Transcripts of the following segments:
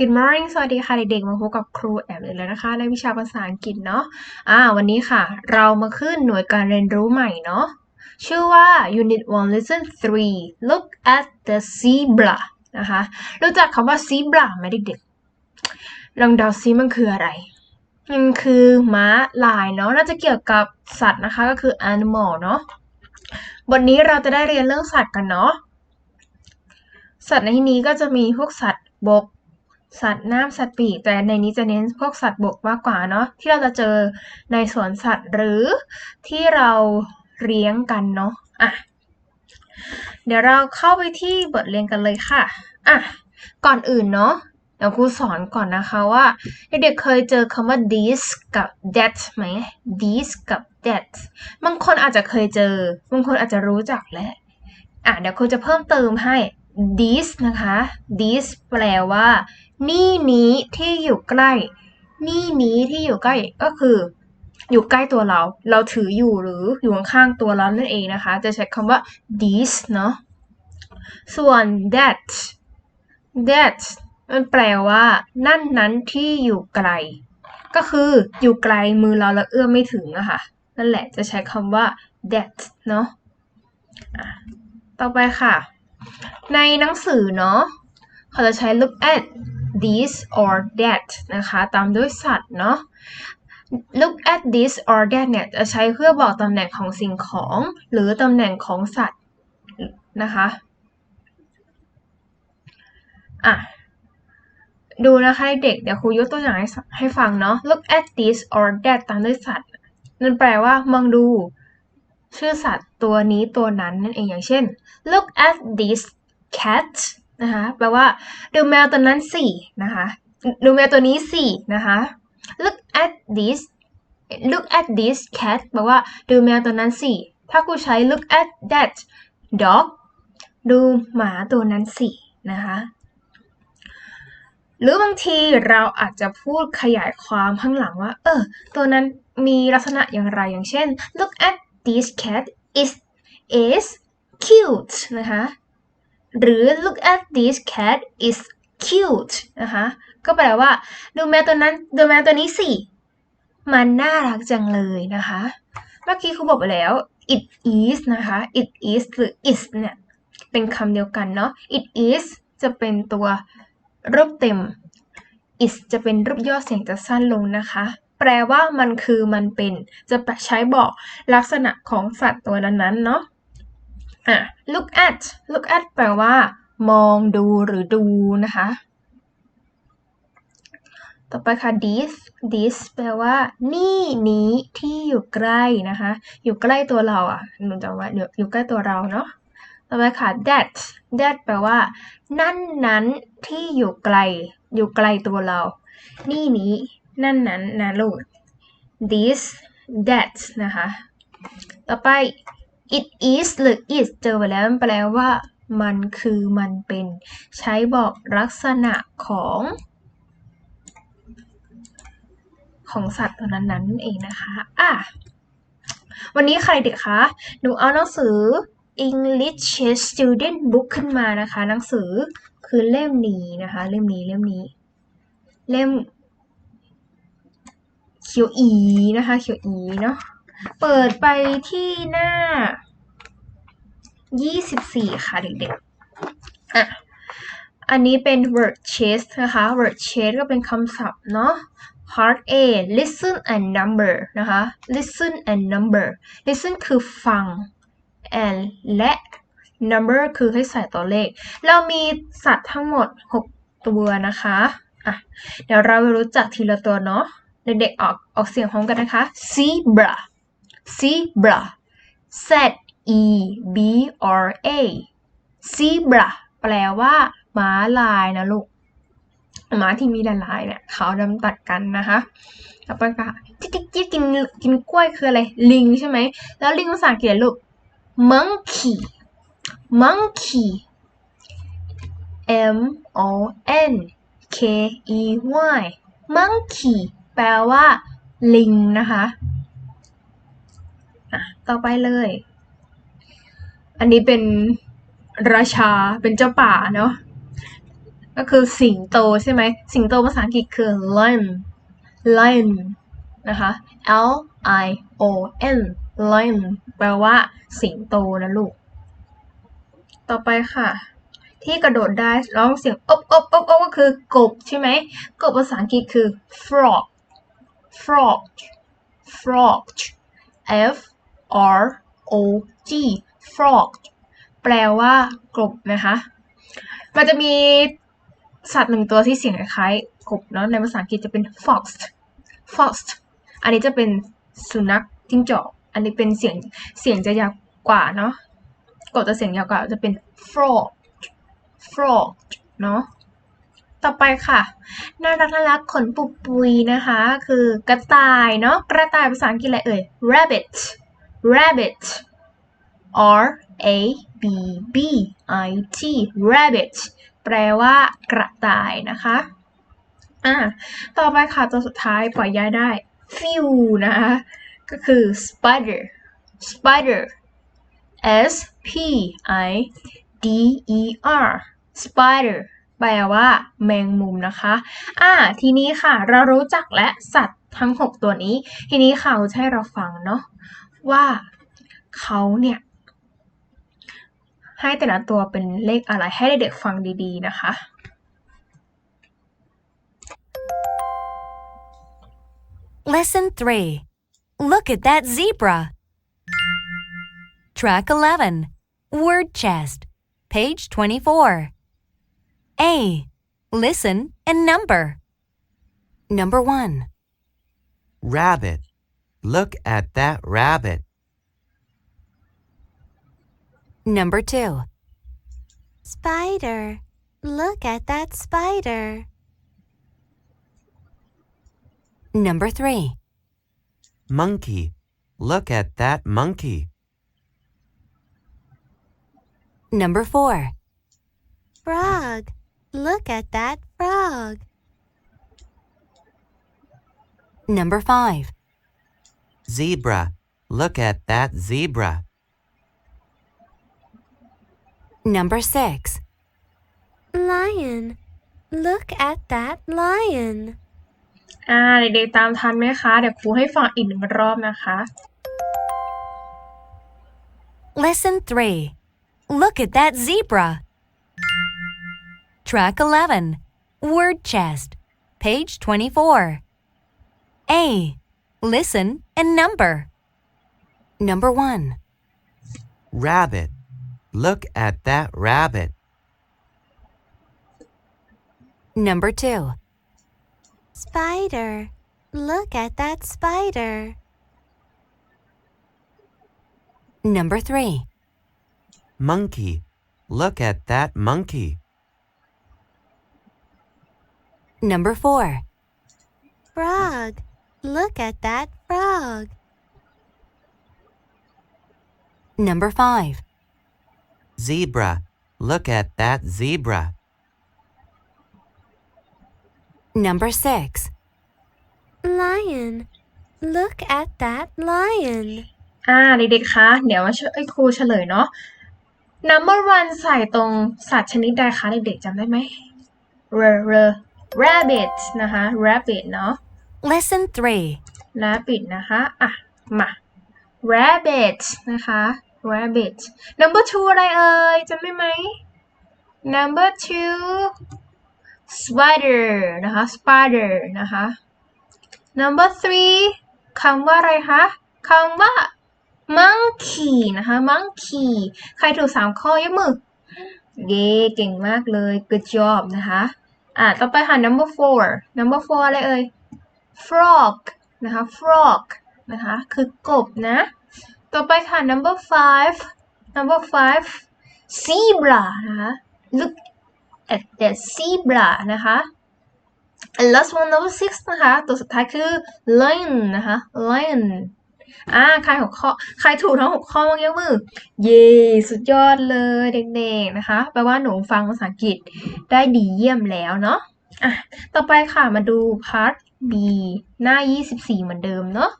Good morning สวัสดีค่ะเด็กๆ มาพบกับครูแอมเลยแล้วนะคะ ในวิชาภาษาอังกฤษเนาะ อ่า วันนี้ค่ะ เรามาขึ้นหน่วยการเรียนรู้ใหม่เนาะ ชื่อว่า Unit 1 Lesson 3 Look at the zebra นะคะ รู้จักคำว่า zebra ไหมเด็กๆ ลองเดาซิมันคืออะไร มันคือม้าลายเนาะ น่าจะเกี่ยวกับสัตว์นะคะ ก็คือ animal เนาะบทนี้เราจะได้เรียนเรื่องสัตว์กันเนาะ สัตว์ในที่นี้ก็จะมีพวกสัตว์บก สัตว์น้ำสัตว์ปีกแต่ในนี้จะเน้นพวกสัตว์บกมากกว่าเนาะที่เราจะเจอในสวนสัตว์หรือที่เราเลี้ยงกันเนาะอะเดี๋ยวเราเข้าไปที่บทเรียนกันเลยค่ะอะก่อนอื่นเนาะเดี๋ยวครูสอนก่อนนะคะว่าเด็กๆเคยเจอคำว่า this กับ that ไหม this กับ that บางคนอาจจะเคยเจอ บางคนอาจจะรู้จักแหละอะเดี๋ยวครูจะเพิ่มเติมให้ this นะคะ this แปลว่า นี่นี้ที่อยู่ใกล้ นี่นี้ที่อยู่ใกล้ก็คือ อยู่ใกล้ตัวเรา เราถืออยู่หรืออยู่ข้างๆตัวเรานั่นเองนะคะ จะใช้คำว่า this เนาะส่วน that that มันแปลว่า นั่นนั้นที่อยู่ไกล ก็คืออยู่ไกลมือเราแล้วเอื้อมไม่ถึงอะค่ะ นั่นแหละจะใช้คำว่า that เนาะอะต่อไปค่ะ ในหนังสือเนาะเขาจะใช้ look at this or that นะคะ ตามด้วยสัตว์เนาะ look at this or that เนี่ยจะใช้เพื่อบอกตำแหน่งของสิ่งของ หรือตำแหน่งของสัตว์นะคะ อะ ดูนะคะเด็ก เดี๋ยวครูยกตัวอย่างให้ให้ฟังเนาะ look at this or that ตามด้วยสัตว์ นั่นแปลว่ามองดู ชื่อสัตว์ตัวนี้ตัวนั้นนั่นเองอย่างเช่น look at this cat นะคะแปลว่าดูแมวตัวนั้นสินะคะดูแมวตัวนี้สินะคะ look at this look at this cat แปลว่าดูแมวตัวนั้นสิถ้ากูใช้ look at that dog ดูหมาตัวนั้นสินะคะหรือบางทีเราอาจจะพูดขยายความข้างหลังว่า เออ ตัวนั้นมีลักษณะอย่างไรอย่างเช่น look at this cat is is cute นะคะ หรือ look at this cat is cute นะคะ ก็แปลว่า ดูแมวตัวนั้น ดูแมวตัวนี้สิ มันน่ารักจังเลยนะคะ เมื่อกี้ครูบอกไปแล้ว it is นะคะ it is หรือ is เนี่ย เป็นคำเดียวกันเนาะ it is จะเป็นตัวรูปเต็ม is จะเป็นรูปย่อเสียงจะสั้นลงนะคะ แปลว่ามันคือมันเป็น จะใช้บอกลักษณะของสัตว์ตัวนั้นๆเนาะ อะ look at look at แปลว่า มองดูหรือดูนะคะ ต่อไปค่ะ this this แปลว่า นี่นี้ที่อยู่ใกล้นะคะ อยู่ใกล้ตัวเราอะหนูจำไว้เดี๋ยวอยู่ใกล้ตัวเราเนาะต่อไปค่ะ that that แปลว่า นั่นนั้นที่อยู่ไกล อยู่ไกลตัวเรา นี่นี้ นั่นนั้นนะลูก this that นะคะ ต่อไป it is หรือ is เจอไปแล้วมันแปลว่ามันคือมันเป็น ใช้บอกลักษณะของ ของสัตว์ตัวนั้นนั้นเองนะคะ อะ วันนี้ใครเด็กคะ หนูเอาหนังสือ English Student Book ขึ้นมานะคะ หนังสือคือเล่มนี้นะคะ เล่มนี้เล่มนี้ เล่มเขียวอีนะคะ เขียวอีเนาะ เปิดไปที่หน้า 24 ค่ะเด็กๆ อะ อันนี้เป็น word chase นะคะ word chase ก็เป็นคำศัพท์เนาะ part A listen and number นะคะ listen and number listen คือฟัง and และ number คือให้ใส่ตัวเลข เรามีสัตว์ทั้งหมด 6 ตัวนะคะ อะ เดี๋ยวเราไปรู้จักทีละตัวเนาะ เด็กๆออกออกเสียงพร้อมกันนะคะ zebra zebra z e b r a zebra แปลว่าม้าลายนะลูกม้าที่มีลายๆเนี่ยขาวดำตัดกันนะคะต่อไปค่ะจิ๊กจิ๊กกินกินกล้วยคืออะไร ลิงใช่ไหม แล้วลิงภาษาอังกฤษลูก monkey monkey m o n k e y monkey แปลว่า ลิงนะคะ ต่อไปเลย อันนี้เป็นราชาเป็นเจ้าป่าเนาะก็คือสิงโตใช่ไหม สิงโตภาษาอังกฤษคือ lion lion นะคะ L I O N lion แปลว่าสิงโตนะลูก ต่อไปค่ะ ที่กระโดดได้ร้องเสียงอบอบอบอบก็คือกบใช่ไหม กบภาษาอังกฤษคือ frog frog frog F R O G frog แปลว่ากบนะคะ มันจะมีสัตว์หนึ่งตัวที่เสียงคล้ายกบเนาะ ในภาษาอังกฤษจะเป็น fox fox อันนี้จะเป็นสุนัขจิ้งจอก อันนี้เป็นเสียงเสียงจะยาวกว่าเนาะกบจะเสียงยาวกว่าจะเป็น frog frog เนาะ ต่อไปค่ะ น่ารักน่ารักขนปุกปุยนะคะ คือกระต่ายเนาะ กระต่ายภาษาอังกฤษอะไรเอ่ย rabbit rabbit R A B B I T rabbit แปลว่ากระต่ายนะคะอ่าต่อไปค่ะตัวสุดท้ายปล่อยย้ายได้ few นะคะก็คือ spider spider S P I D E R spider แปลว่าแมงมุมนะคะ อ่า ทีนี้ค่ะ เรารู้จักและสัตว์ทั้ง 6 ตัวนี้ ทีนี้ค่ะจะให้เราฟังเนาะ ว่าเขาเนี่ยให้แต่ละตัวเป็นเลขอะไรให้เด็กๆฟังดีๆนะคะ Lesson 3. Look at that zebra. Track 11. Word chest. Page 24. A. Listen and number. Number 1. Rabbit. Look at that rabbit. Number 2. Spider. Look at that spider. Number 3. Monkey. Look at that monkey. Number 4. Frog. Look at that frog. Number 5 Zebra. Look at that zebra. Number 6. Lion. Look at that lion. อ่า เด็กๆตามทันไหมคะ เดี๋ยวครูให้ฟังอีกหนึ่งรอบนะคะ Lesson 3. Look at that zebra. Track 11. Word chest. Page 24. A. Listen and number. Number 1. Rabbit. Look at that rabbit. Number 2. Spider. Look at that spider. Number 3. Monkey. Look at that monkey. Number 4. Frog. Look at that frog. Number 5. Zebra. Look at that zebra. Number 6. Lion. Look at that lion. อ่าเด็กๆคะเดี๋ยวมาช่วยครูเฉลยเนาะ number one ใส่ตรงสัตว์ชนิดใดคะเด็กๆจำได้ไหม r r rabbit นะคะ rabbit เนาะ lesson 3 และปิดนะคะ อะ มา rabbit นะคะ rabbit number two อะไรเอ่ยจำได้ไหม number two spider นะคะ spider นะคะ number three คำว่าอะไรคะคำว่า monkey นะคะ monkey ใครถูกสามข้อยกมือ เย้เก่งมากเลย good job นะคะ อะ ต่อไปค่ะ number four number four อะไรเอ่ย frog นะคะ frog นะคะ คือกบนะ ต่อไปค่ะ number five number five zebra นะคะ look at the zebra นะคะ and last one number six นะคะ ตัวสุดท้ายคือ lion นะคะ lion อ่าใครหกข้อใครถูกทั้งหกข้อบ้างยกมือ เย้สุดยอดเลยเด็กๆนะคะ แปลว่าหนูฟังภาษาอังกฤษได้ดีเยี่ยมแล้วเนาะอะต่อไปค่ะมาดู part B หน้า 24 เหมือนเดิมเนาะ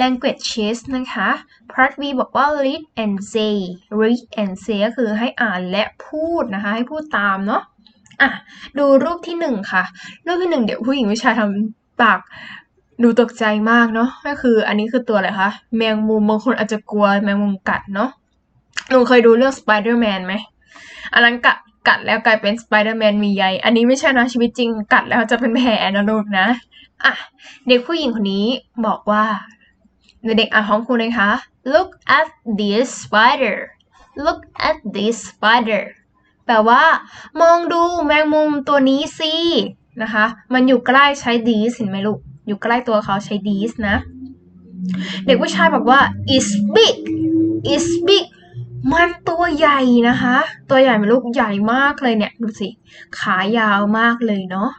language test นะคะ part B บอกว่า read and say read and say ก็คือให้อ่านและพูดนะคะ ให้พูดตามเนาะ อะ ดูรูปที่หนึ่งค่ะ รูปที่หนึ่งเดี๋ยวผู้หญิงวิชายทำปากดูตกใจมากเนาะ ก็คืออันนี้คือตัวอะไรคะ แมงมุมบางคนอาจจะกลัวแมงมุมกัดเนาะหนูเคยดูเรื่องสไปเดอร์แมนไหมอันนั้นกัด กัดแล้วกลายเป็นสไปเดอร์แมนมีใยอันนี้ไม่ใช่นะชีวิตจริง กัดแล้วจะเป็นแผลนะลูกนะอะเด็กผู้หญิงคนนี้บอกว่าเด็กอ่านของครูนะคะ look at this spider look at this spider แปลว่า มองดูแมงมุมตัวนี้สินะคะ มันอยู่ใกล้ใช้ this เห็นไหมลูก อยู่ใกล้ตัวเขาใช้ this นะ เด็กผู้ชายบอกว่า is big is big มันตัวใหญ่นะคะ ตัวใหญ่ไหมลูกใหญ่มากเลยเนี่ย ดูสิ ขายาวมากเลยเนาะ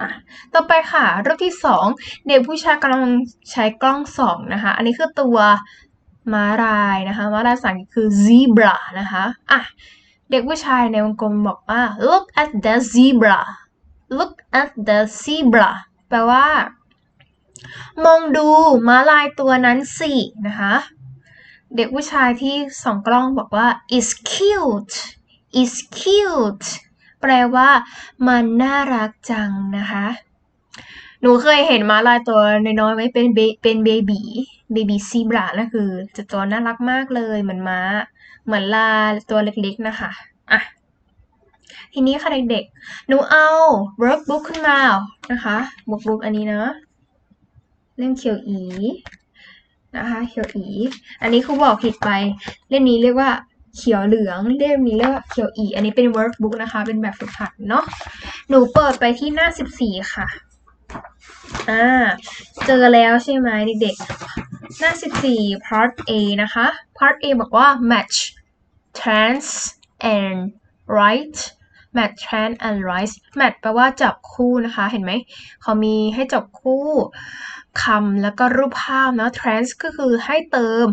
อะต่อไปค่ะ รูปที่สองเด็กผู้ชายกำลังใช้กล้องส่องนะคะ อันนี้คือตัวม้าลายนะคะม้าลายภาษาอังกฤษคือ zebra นะคะอะเด็กผู้ชายในวงกลมบอกว่า look at the zebra look at the zebra แปลว่า มองดูม้าลายตัวนั้นสินะคะ เด็กผู้ชายที่ส่องกล้องบอกว่า is cute is cute แปลว่ามันน่ารักจังนะคะ หนูเคยเห็นม้าลายตัวน้อยๆไหมเป็นเบเป็นเบบีเบบีซีบรานะคือจะตัวน่ารักมากเลยเหมือนม้า เหมือนลาตัวเล็กๆนะคะอะทีนี้ค่ะเด็กๆ หนูเอา workbook ขึ้นมานะคะ workbook อันนี้นะ เล่มเขียวอี นะคะเขียวอี อันนี้ครูบอกผิดไป เล่มนี้เรียกว่าเขียวเหลืองเล่มนี้เรียกว่าเขียวอี อันนี้เป็น workbook นะคะ เป็นแบบฝึกหัดเนาะ หนูเปิดไปที่หน้าสิบสี่ค่ะ อ่า เจอแล้วใช่ไหมเด็กๆ หน้าสิบสี่ part A นะคะ part A บอกว่า match trans and right match trans and right match แปลว่าจับคู่นะคะ เห็นไหม เขามีให้จับคู่คำแล้วก็รูปภาพเนาะ trans ก็คือให้เติม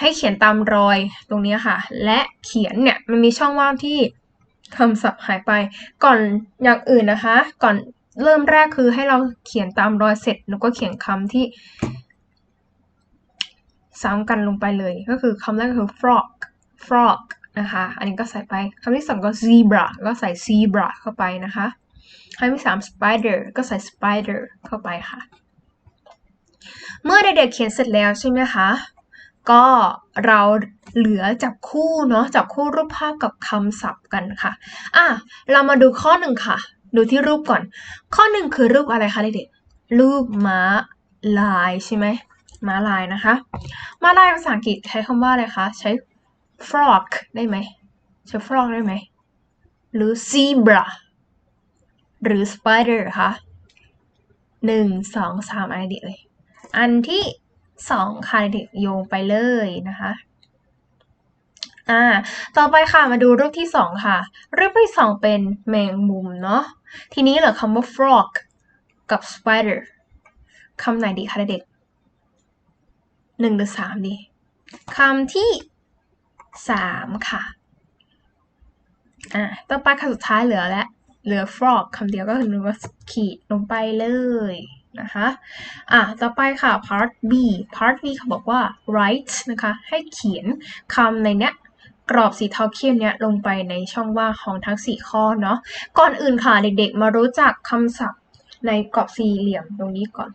ให้เขียนตามรอยตรงนี้ค่ะ และเขียนเนี่ย มันมีช่องว่างที่คำศัพท์หายไป ก่อนอย่างอื่นนะคะ ก่อนเริ่มแรกคือให้เราเขียนตามรอยเสร็จ แล้วก็เขียนคำที่ซ้ำกันลงไปเลย ก็คือคำแรกคือ frog frog นะคะ อันนี้ก็ใส่ไปคำที่สองก็ zebra ก็ใส่ zebra เข้าไปนะคะคำที่สาม spider ก็ใส่ spider เข้าไปค่ะ เมื่อเด็กๆเขียนเสร็จแล้วใช่ไหมคะ ก็เราเหลือจับคู่เนาะจับคู่รูปภาพกับคำศัพท์กันค่ะอะเรามาดูข้อหนึ่งค่ะ ดูที่รูปก่อน ข้อหนึ่งคือรูปอะไรคะเด็กๆรูปม้าลายใช่ไหมม้าลายนะคะ ม้าลายภาษาอังกฤษใช้คำว่าอะไรคะ ใช้ frog ได้ไหมใช้ frog ได้ไหม หรือ zebra หรือ spider คะหนึ่งสองสามอะไรดีเอ่ยอันที่สองค่ะเด็กโยงไปเลยนะคะ อ่า ต่อไปค่ะมาดูรูปที่สองค่ะ รูปที่สองเป็นแมงมุมเนาะ ทีนี้เหลือคำว่า frog กับ spider คำไหนดีคะเด็กหนึ่งหรือสามดีคำที่ สามค่ะ อ่าต่อไปคำสุดท้ายเหลือแล้วเหลือ frog คำเดียวก็คือนึกว่าขีดลงไปเลยนะคะ อะ ต่อไปค่ะ part B part B เขาบอกว่า write นะคะ ให้เขียนคำในเนี้ยกรอบสีเทาเข้มเนี้ยลงไปในช่องว่างของทั้ง 4 ข้อเนาะ ก่อนอื่นค่ะ เด็กๆ มารู้จักคำศัพท์ในกรอบสี่เหลี่ยมตรงนี้ก่อน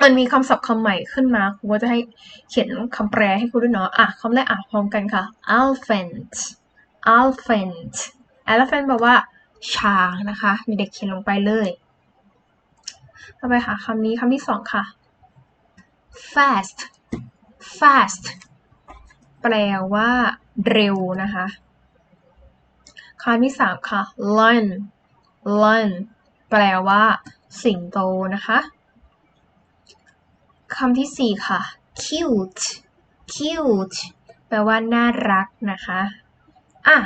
มันมีคำศัพท์คำใหม่ขึ้นมาครูก็จะให้เขียนคำแปลให้ครูด้วยเนาะอะคำแรกอะพร้อมกันค่ะ elephant elephant elephant แปลว่าช้างนะคะเด็กเขียนลงไปเลย ต่อไปค่ะคำนี้คำที่สองค่ะ fast fast แปลว่าเร็วนะคะคำที่สามค่ะ lion lion แปลว่าสิงโตนะคะ คำที่สี่ค่ะ cute cute แปลว่าน่ารักนะคะ อะ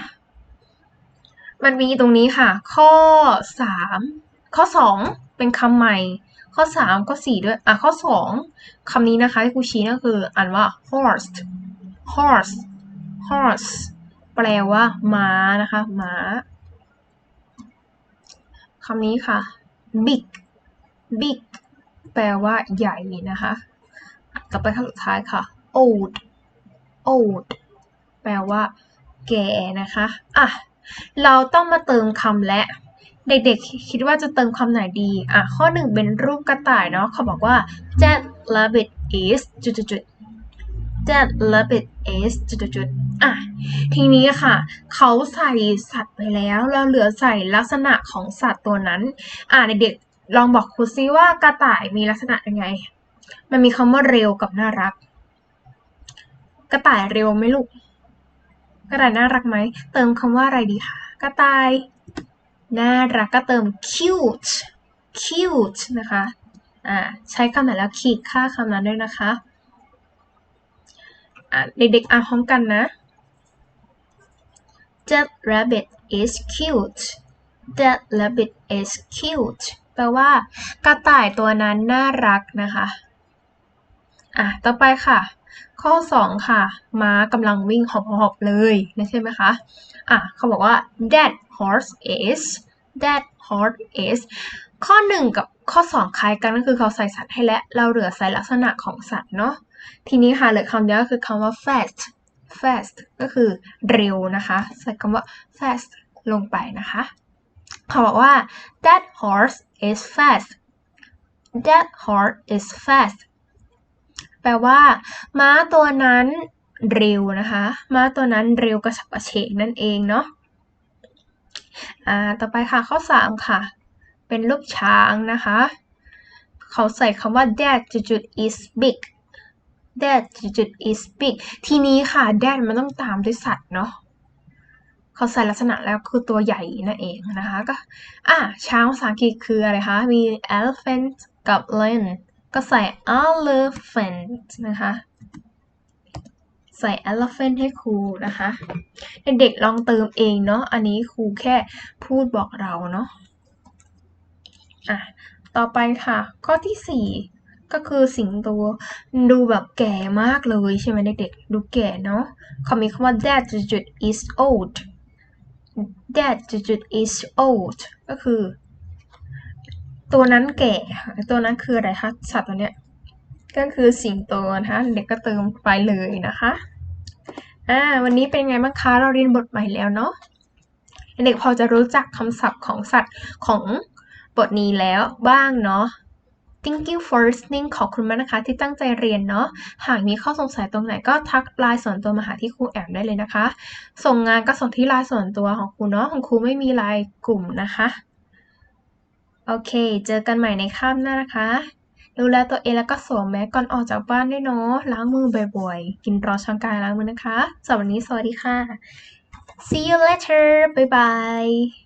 มันมีตรงนี้ค่ะ ข้อสามข้อสองเป็นคำใหม่ ข้อสามข้อสี่ด้วย อะ ข้อสองคำนี้นะคะที่ครูชี้ก็คืออ่านว่า horse horse horse แปลว่าม้านะคะม้าคำนี้ค่ะ big big แปลว่า ใหญ่นะคะ ต่อไปคำสุดท้ายค่ะ old old แปลว่า แก่นะคะ อะ เราต้องมาเติมคำและ เด็กๆ คิดว่าจะเติมคำไหนดี อะ ข้อหนึ่งเป็นรูปกระต่ายเนาะ เขาบอกว่า that rabbit is จุดๆๆ that rabbit is จุดๆๆอะ ทีนี้ค่ะ เขาใส่สัตว์ไปแล้ว เราเหลือใส่ลักษณะของสัตว์ตัวนั้น อะเด็กๆ ลองบอกครูซิว่ากระต่ายมีลักษณะยังไง มันมีคำว่าเร็วกับน่ารัก กระต่ายเร็วไหมลูก กระต่ายน่ารักไหม เติมคำว่าอะไรดีคะ กระต่าย น่ารักก็เติม cute cute นะคะ อ่า ใช้คำไหนแล้วขีดค่าคำนั้นด้วยนะคะ อ่าเด็กๆอ่านพร้อมกันนะ That rabbit is cute That rabbit is cute แปลว่า กระต่ายตัวนั้นน่ารักนะคะ อะ ต่อไปค่ะ ข้อ 2 ค่ะ ม้ากำลังวิ่งหอบๆเลยนะใช่ไหมคะ อะ เขาบอกว่า that horse is that horse is ข้อ 1 กับข้อ 2 คล้ายกันก็คือเขาใส่สัตว์ให้แล้วเราเหลือใส่ลักษณะของสัตว์เนาะ ทีนี้ค่ะเหลือคำเดียวก็คือคำว่า fast fast ก็คือเร็วนะคะ ใส่คำว่า fast ลงไปนะคะ เขาบอกว่า that horse is fast that horse is fast แปลว่า ม้าตัวนั้นเร็วนะคะ ม้าตัวนั้นเร็วกระฉับกระเฉงนั่นเองเนาะอ่าต่อไปค่ะข้อ 3 ค่ะ เป็นรูปช้างนะคะ เขาใส่คำว่า that จุดๆ is big that จุดๆ is big ทีนี้ค่ะ that มันต้องตามด้วยสัตว์เนาะ เขาใส่ลักษณะแล้วคือตัวใหญ่นั่นเองนะคะก็อะช้างภาษาอังกฤษคืออะไรคะ มี elephant กับ lion ก็ใส่ elephant นะคะใส่ elephant ให้ครูนะคะ เด็กๆลองเติมเองเนาะอันนี้ครูแค่พูดบอกเราเนาะอะต่อไปค่ะ ข้อที่ 4 ก็คือสิงโตดูแบบแก่มากเลยใช่ไหมเด็กๆ ดูแก่เนาะเขามีคำว่า that จุด is old that จุดจุด is old ก็คือ ตัวนั้นแก่ค่ะตัวนั้นคืออะไรคะสัตว์ตัวเนี้ย ก็คือสิงโตนะคะเด็กก็เติมไปเลยนะคะอ่าวันนี้เป็นไงบ้างคะเราเรียนบทใหม่แล้วเนาะเด็กพอจะรู้จักคำศัพท์ของสัตว์ของบทนี้แล้วบ้างเนาะ Thank you for listening ขอบคุณมากนะคะที่ตั้งใจเรียนเนาะ หากมีข้อสงสัยตรงไหนก็ทักไลน์ส่วนตัวมาหาที่ครูแอมได้เลยนะคะ ส่งงานก็ส่งที่ไลน์ส่วนตัวของครูเนาะ ของครูไม่มีไลน์กลุ่มนะคะ โอเค เจอกันใหม่ในคาบหน้านะคะ ดูแลตัวเองแล้วก็สวมแมสก่อนออกจากบ้านด้วยเนาะ ล้างมือบ่อยๆ กินรอช่างกายล้างมือนะคะสำหรับวันนี้สวัสดีค่ะ see you later bye bye